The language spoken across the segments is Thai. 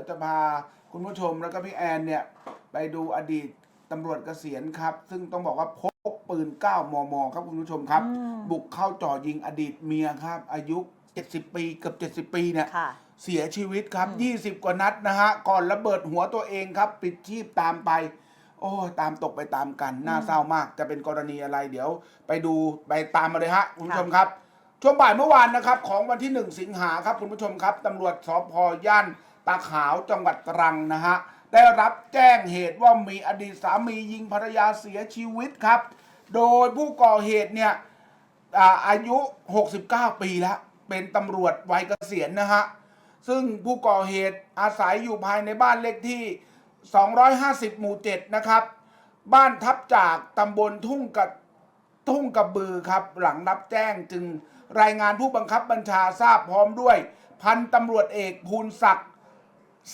ยวจะพาคุณผู้ชมแล้วก็พี่แอนเนี่ย ไปดูอดีตตำรวจเกษียณครับ ซึ่งต้องบอกว่าพกปืน 9 มม ครับคุณผู้ชมครับอืมบุกเข้าจ่อยิงอดีตเมียครับ อายุ 70 ปีเกือบ70 ปีเนี่ยค่ะเสียชีวิตครับอืม20 กว่านัดนะฮะ ก่อนระเบิดหัวตัวเองครับ ปิดชีพตามไป โอ้ยตามตกไปตามกันน่าเศร้ามาก จะเป็นกรณีอะไรเดี๋ยว ไปดูไปตามมาเลยฮะคุณผู้ชมครับช่วงบ่ายเมื่อวานนะครับของวันที่ 1 สิงหาครับคุณผู้ชมครับตำรวจสพย่าน ตาขาวจังหวัดตรังนะฮะได้รับแจ้งเหตุว่ามีอดีตสามียิงภรรยาเสียชีวิตครับ โดยผู้ก่อเหตุเนี่ยอาอายุ 69 ปีแล้ว เป็นตำรวจวัยเกษียณนะฮะ ซึ่งผู้ก่อเหตุอาศัยอยู่ภายในบ้านเลขที่ 250 หมู่ 7 นะครับ บ้านทับจากตำบลทุ่งกับทุ่งกระบือครับ หลังรับแจ้งจึงรายงานผู้บังคับบัญชาทราบพร้อมด้วย พันตำรวจเอกภูลศักดิ์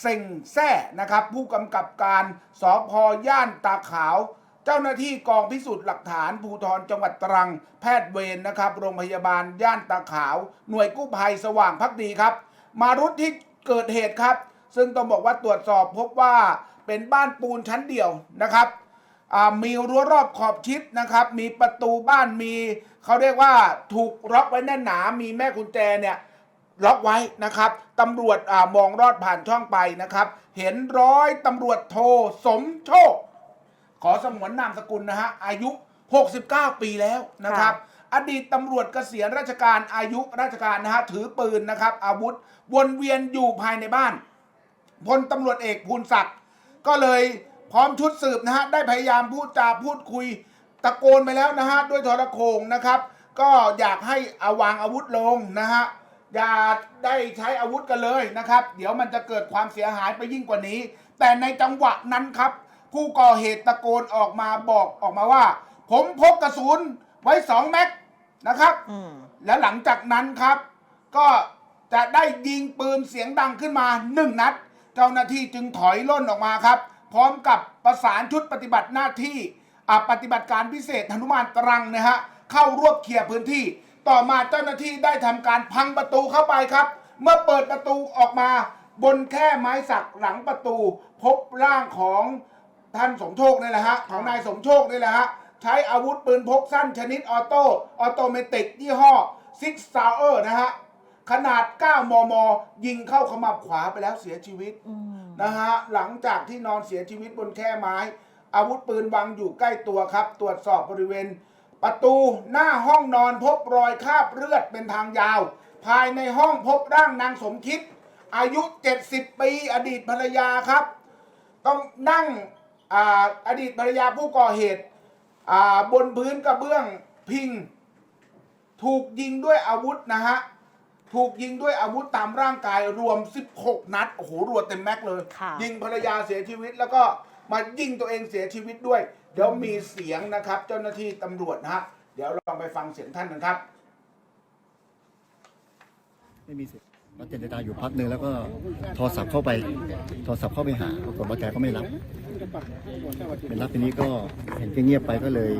เซ็งแซ่นะครับ ผู้กำกับการสพย่านตาขาว เจ้าหน้าที่กองพิสูจน์หลักฐานภูธรจังหวัดตรัง แพทย์เวรนะครับ โรงพยาบาลย่านตาขาว หน่วยกู้ภัยสว่างพักดีครับ มารุดที่เกิดเหตุครับ ซึ่งต้องบอกว่าตรวจสอบพบว่าเป็นบ้านปูนชั้นเดียวนะครับมีรั้วรอบขอบชิดนะครับ มีประตูบ้านมี เขาเรียกว่าถูกล็อกไว้แน่นหนา มีแม่กุญแจเนี่ย ล็อกไว้นะครับตำรวจอามองรอดผ่านช่องไปนะครับ เห็นร้อยตำรวจโทสมโชค ขอสมวนนามสกุลนะฮะอายุ 69 ปีแล้วนะครับ อดีตตำรวจเกษียณราชการอายุราชการนะฮะถือปืนนะครับ อาวุธวนเวียนอยู่ภายในบ้านพลตำรวจเอกภูลศักดิ์ก็เลยพร้อมชุดสืบนะฮะได้พยายามพูดจาพูดคุยตะโกนไปแล้วนะฮะด้วยโทรโขงนะครับ ก็อยากให้เอาวางอาวุธลงนะฮะ อย่าได้ใช้อาวุธกันเลยนะครับ เดี๋ยวมันจะเกิดความเสียหายไปยิ่งกว่านี้ แต่ในจังหวะนั้นครับ ผู้ก่อเหตุตะโกนออกมาบอกออกมาว่า ผมพกกระสุนไว้สองแม็กนะครับอืมแล้วหลังจากนั้นครับ ก็จะได้ยิงปืนเสียงดังขึ้นมาหนึ่งนัด เจ้าหน้าที่จึงถอยล่นออกมาครับ พร้อมกับประสานชุดปฏิบัติหน้าที่อ่าปฏิบัติการพิเศษหนุมานตรังนะฮะเข้ารวบเคลียร์พื้นที่ ต่อมาเจ้าหน้าที่ได้ทำการพังประตูเข้าไปครับ เมื่อเปิดประตูออกมา บนแค่ไม้สักหลังประตู พบร่างของท่านสมโชคนี่แหละฮะของนายสมโชคนี่แหละฮะใช้อาวุธปืนพกสั้นชนิดออโต้ออโตเมติกยี่ห้อซิกซาวเออร์นะฮะขนาด 9 มม ยิงเข้าขมับขวาไปแล้วเสียชีวิต อืม นะฮะหลังจากที่นอนเสียชีวิตบนแคร่ไม้ อาวุธปืนวางอยู่ใกล้ตัวครับ ตรวจสอบบริเวณ ประตูหน้าห้องนอนพบรอยคราบเลือดเป็นทางยาว ภายในห้องพบร่างนางสมคิด อายุ 70 ปีอดีตภรรยาครับ ต้องนั่งอาอดีตภรรยาผู้ก่อเหตุอ่าบนพื้นกระเบื้องพิง ถูกยิงด้วยอาวุธนะฮะถูกยิงด้วยอาวุธตามร่างกายรวม 16 นัด โอ้โห รัวเต็มแม็กเลยค่ะยิงภรรยาเสียชีวิตแล้วก็ มายิงตัวเองเสียชีวิตด้วย เดี๋ยวมีเสียงนะครับ เจ้าหน้าที่ตำรวจนะฮะเดี๋ยวลองไปฟังเสียงท่านกันครับ ไม่มีสิทธิ์เราเจรจาอยู่พักหนึ่งแล้วก็โทรศัพท์เข้าไปโทรศัพท์เข้าไปหาปรากฏว่าแกก็ไม่รับเป็นรับทีนี้ก็เห็นแกเงียบไปก็เลย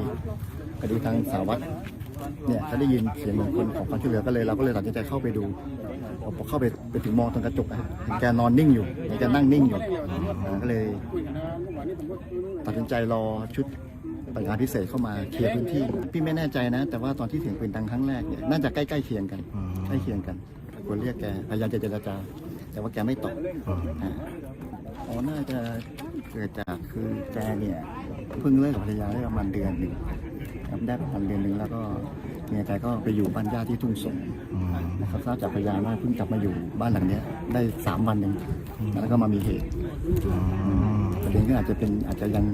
คดีทางสารวัตรเนี่ยเขาได้ยินเสียงเหมือนคนของความช่วยเหลือก็เลยเราก็เลยตัดสินใจเข้าไปดูพอเข้าไปไปถึงมองตรงกระจกอะเห็นแกนอนนิ่งอยู่เห็นแกนั่งนิ่งอยู่อ่าก็เลย ตัดสินใจรอชุดปฏิบัติการพิเศษเข้ามาเคลียร์พื้นที่ พี่ไม่แน่ใจนะ แต่ว่าตอนที่เสียงปืนดังครั้งแรกเนี่ยน่าจะใกล้ๆเคียงกันใกล้เคียงกันคนเรียกแกพยายามจะเจรจา แต่ว่าแกไม่ตอบอ่าอ๋อน่าจะเกิดจากคือแกเนี่ยเพิ่งเลิกกับภรรยาได้ประมาณเดือนหนึ่งครับได้ประมาณเดือนหนึ่งแล้วก็เมียแกก็ไปอยู่บ้านญาติที่ทุ่งสงนะครับทราบจากพยานว่าเพิ่งกลับมาอยู่บ้านหลังเนี้ยได้สามวันเองแล้วก็มามีเหตุ ประเด็นก็อาจจะเป็นอาจจะยัง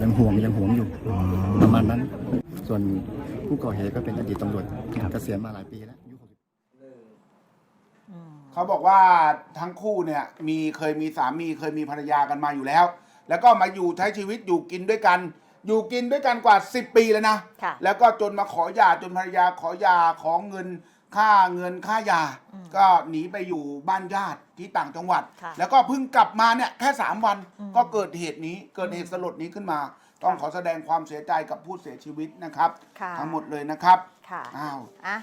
ยังห่วงยังห่วงอยู่ประมาณนั้น ส่วนผู้ก่อเหตุก็เป็นอดีตตำรวจเกษียณมาหลายปีแล้วอายุ60อืมเขาบอกว่าทั้งคู่เนี่ยมีเคยมีสามีเคยมีภรรยากันมาอยู่แล้ว แล้วก็มาอยู่ใช้ชีวิตอยู่กินด้วยกัน อยู่กินด้วยกันกว่า 10 ปีแล้วนะค่ะแล้วก็จนมาขอหย่าจนภรรยาขอหย่าขอเงิน ค่าเงินค่าหย่าอืมก็หนีไปอยู่บ้านญาติที่ต่างจังหวัด ค่ะแล้วก็เพิ่งกลับมาเนี่ยแค่ 3 วันอืม ก็เกิดเหตุนี้เกิดเหตุสลดนี้ขึ้นมา ต้องขอแสดงความเสียใจกับผู้เสียชีวิตนะครับ ค่ะทั้งหมดเลยนะครับค่ะอ้าว อะ